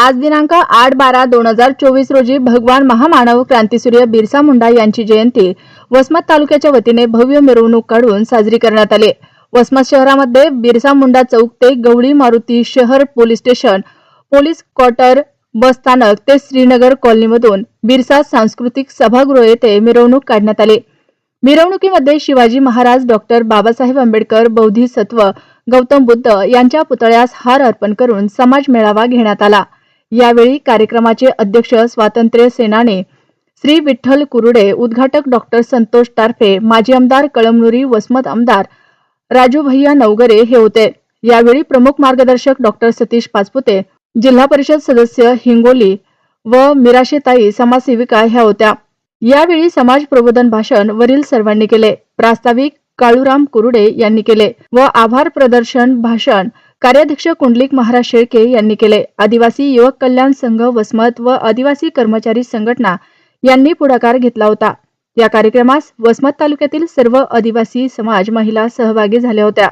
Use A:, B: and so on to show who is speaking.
A: आज दिनांक आठ बारा दोन हजार चोवीस रोजी भगवान महामानव क्रांतीसूर्य बिरसा मुंडा यांची जयंती वसमत तालुक्याच्या वतीने भव्य मिरवणूक काढून साजरी करण्यात आली. वसमत शहरामध्ये बिरसा मुंडा चौक ते गवळी मारुती शहर police station police quarter bus स्थानक ते श्रीनगर कॉलनीमधून बिरसा सांस्कृतिक सभागृह येथे मिरवणूक काढण्यात आली. मिरवणुकीमध्ये शिवाजी महाराज डॉक्टर बाबासाहेब आंबेडकर बोधिसत्व गौतम बुद्ध यांच्या पुतळ्यास हार अर्पण करून समाज मेळावा घेण्यात आला. यावेळी कार्यक्रमाचे अध्यक्ष स्वातंत्र्य सेनाने श्री विठ्ठल कुरुडे उद्घाटक डॉक्टर संतोष टारफे माजी आमदार कळमनुरी वसमत आमदार राजू भैया नवगरे हे होते. यावेळी प्रमुख मार्गदर्शक डॉक्टर सतीश पाचपुते जिल्हा परिषद सदस्य हिंगोली व मिराशेताई समाजसेविका ह्या होत्या. यावेळी समाज प्रबोधन भाषण वरील सर्वांनी केले. प्रास्ताविक काळूराम कुरुडे यांनी केले व आभार प्रदर्शन भाषण कार्याध्यक्ष कुंडलिक महाराज शेळके यांनी केले. आदिवासी युवक कल्याण संघ वसमत व आदिवासी कर्मचारी संघटना यांनी पुढाकार घेतला होता. या कार्यक्रमास वसमत तालुक्यातील सर्व आदिवासी समाज महिला सहभागी झाल्या होत्या.